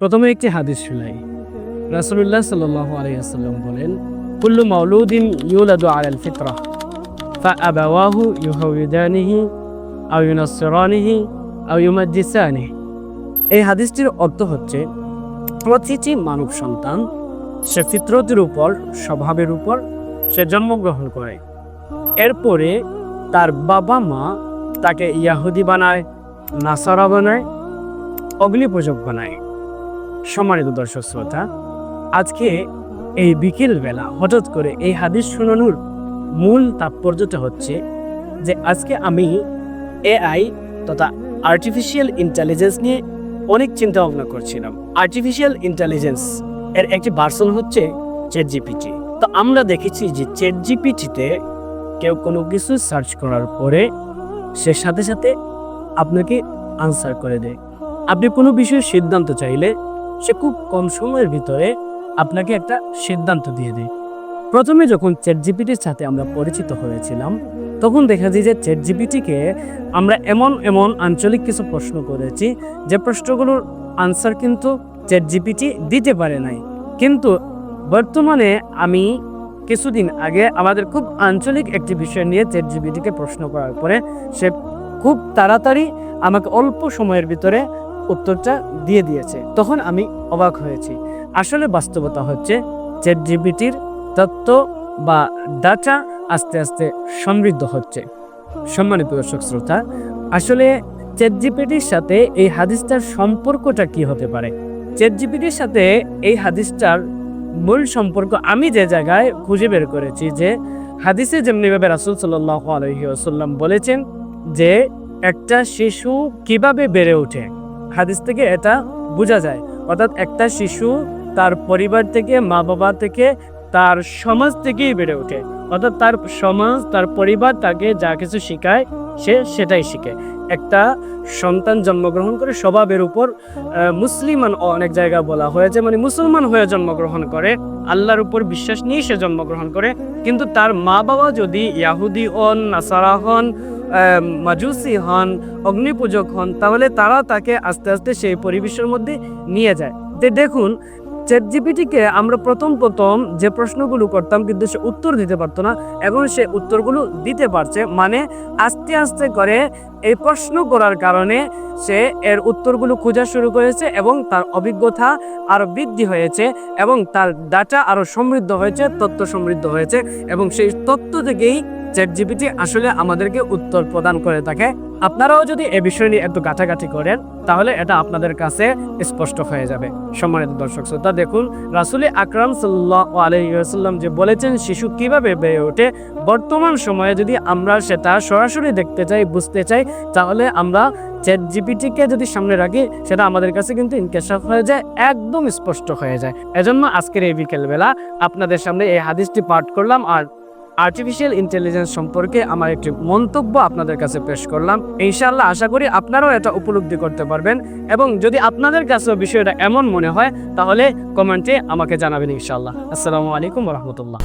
প্রথমে একটি হাদিস শুনাই। রাসুলুল্লাহ সাল্লাহ আলাইসাল্লাম বলেন, কুল্লু মাউলুদিন ইউলাদু আলাল ফিতরা, ফা আবাওয়াহু ইউহাউদানিহি আও ইউনাসরানিহি এই হাদিসটির অর্থ হচ্ছে, প্রতিটি মানব সন্তান সে ফিতরতের উপর, স্বভাবের উপর সে জন্মগ্রহণ করে। এরপরে তার বাবা মা তাকে ইয়াহুদি বানায়, নাসারা বানায়, অগ্নিপূজক বানায়। সম্মানিত দর্শক শ্রোতা, আজকে এই বিকেল বেলা হঠাৎ করে এই হাদিস শোনানোর মূল তাৎপর্যটা হচ্ছে যে আজকে আমি এআই তথা আর্টিফিশিয়াল ইন্টেলিজেন্স নিয়ে অনেক চিন্তা ভাবনা করছিলাম। আর্টিফিশিয়াল ইন্টেলিজেন্স এর একটি ভার্সন হচ্ছে চ্যাট জিপিটি তো আমরা দেখেছি যে চ্যাট জিপিটিতে কেউ কোনো কিছু সার্চ করার পরে সে সাথে সাথে আপনাকে আনসার করে দেয়। আপনি কোনো বিষয়ে সিদ্ধান্ত চাইলে সে খুব কম সময়ের ভিতরে আপনাকে একটা সিদ্ধান্ত দিয়ে দেয়। প্রথমে যখন চ্যাট জিপিটির সাথে আমরা পরিচিত হয়েছিলাম, তখন দেখা যায় যে চ্যাট জিপিটিকে আমরা এমন এমন আঞ্চলিক কিছু প্রশ্ন করেছি, যে প্রশ্নগুলোর আনসার কিন্তু চ্যাট জিপিটি দিতে পারে নাই। কিন্তু বর্তমানে আমি কিছুদিন আগে আমাদের খুব আঞ্চলিক একটি বিষয় নিয়ে চ্যাট জিপিটিকে প্রশ্ন করার পরে সে খুব তাড়াতাড়ি আমাকে অল্প সময়ের ভিতরে উত্তরটা দিয়ে দিয়েছে। তখন আমি অবাক হয়েছি। আসলে বাস্তবতা হচ্ছে চ্যাট জিপিটির তত্ত্ব বা ডাটা আস্তে আস্তে সমৃদ্ধ হচ্ছে। সম্মানিত দর্শক শ্রোতা, আসলে চ্যাট জিপিটির সাথে এই হাদিসটার সম্পর্কটা কি হতে পারে? চ্যাট জিপিটির সাথে এই হাদিসটার মূল সম্পর্ক আমি যে জায়গায় খুঁজে বের করেছি যে, হাদিসে যেমনিভাবে রাসুল সাল্লাহ আলহিউসাল্লাম বলেছেন যে, একটা শিশু কীভাবে বেড়ে ওঠে? হাদিস থেকে এটা বোঝা যায়। অর্থাৎ একটা শিশু তার পরিবার থেকে মা বাবা থেকে, তার সমাজ থেকেই বেড়ে ওঠে। অর্থাৎ তার সমাজ, তার পরিবার তাকে যা কিছু শেখায়, সে সেটাই শিখে। একটা সন্তান জন্মগ্রহণ করে স্বভাবের উপর মুসলিমান অনেক জায়গা বলা হয়েছে মানে মুসলমান হয়ে জন্মগ্রহণ করে, আল্লাহর উপর বিশ্বাস নিয়ে সে জন্মগ্রহণ করে। কিন্তু তার মা বাবা যদি ইয়াহুদি হন, নাসারা হন মাজুসি হন, অগ্নিপূজক হন, তাহলে তারা তাকে আস্তে আস্তে সেই পরিবেশের মধ্যে নিয়ে যায়। যে দেখুন চ্যাট জিপিটিকে আমরা প্রথম প্রথম যে প্রশ্নগুলো করতাম কিন্তু সে উত্তর দিতে পারতো না, এখন সে উত্তরগুলো দিতে পারছে। মানে আস্তে আস্তে করে এই প্রশ্ন করার কারণে সে এর উত্তরগুলো খোঁজা শুরু করেছে এবং তার অভিজ্ঞতা আরও বৃদ্ধি হয়েছে এবং তার ডাটা আরও সমৃদ্ধ হয়েছে, তথ্য সমৃদ্ধ হয়েছে এবং সেই তথ্য থেকেই চ্যাট জিপিটি আসলে আমাদেরকে উত্তর প্রদান করে থাকে। আপনারাও যদি এ বিষয় নিয়ে একটু গাঁটাগাঁটি করেন, তাহলে এটা আপনাদের কাছে স্পষ্ট হয়ে যাবে। সম্মানিত দর্শক শ্রোতা, দেখুন, রাসুল আকরাম সাল্লাহ যে বলেছেন, শিশু কীভাবে বেড়ে ওঠে? বর্তমান সময়ে যদি আমরা সেটা সরাসরি দেখতে চাই, বুঝতে চাই, তাহলে আমরা চ্যাট জিপিটিকে যদি সামনে রাখি, সেটা আমাদের কাছে কিন্তু ইনকেশাফ হয়ে যায়, একদম স্পষ্ট হয়ে যায়। এজন্য আজকের এই বিকেলবেলা আপনাদের সামনে এই হাদিসটি পাঠ করলাম, আর আর্টিফিশিয়াল ইন্টেলিজেন্স সম্পর্কে আমার একটি মন্তব্য আপনাদের কাছে পেশ করলাম। ইনশাআল্লাহ আশা করি আপনারাও এটা উপলব্ধি করতে পারবেন এবং যদি আপনাদের কাছেও বিষয়টা এমন মনে হয়, তাহলে কমেন্টে আমাকে জানাবেন ইনশাল্লাহ আসসালামু আলাইকুম রহমতুল্লাহ।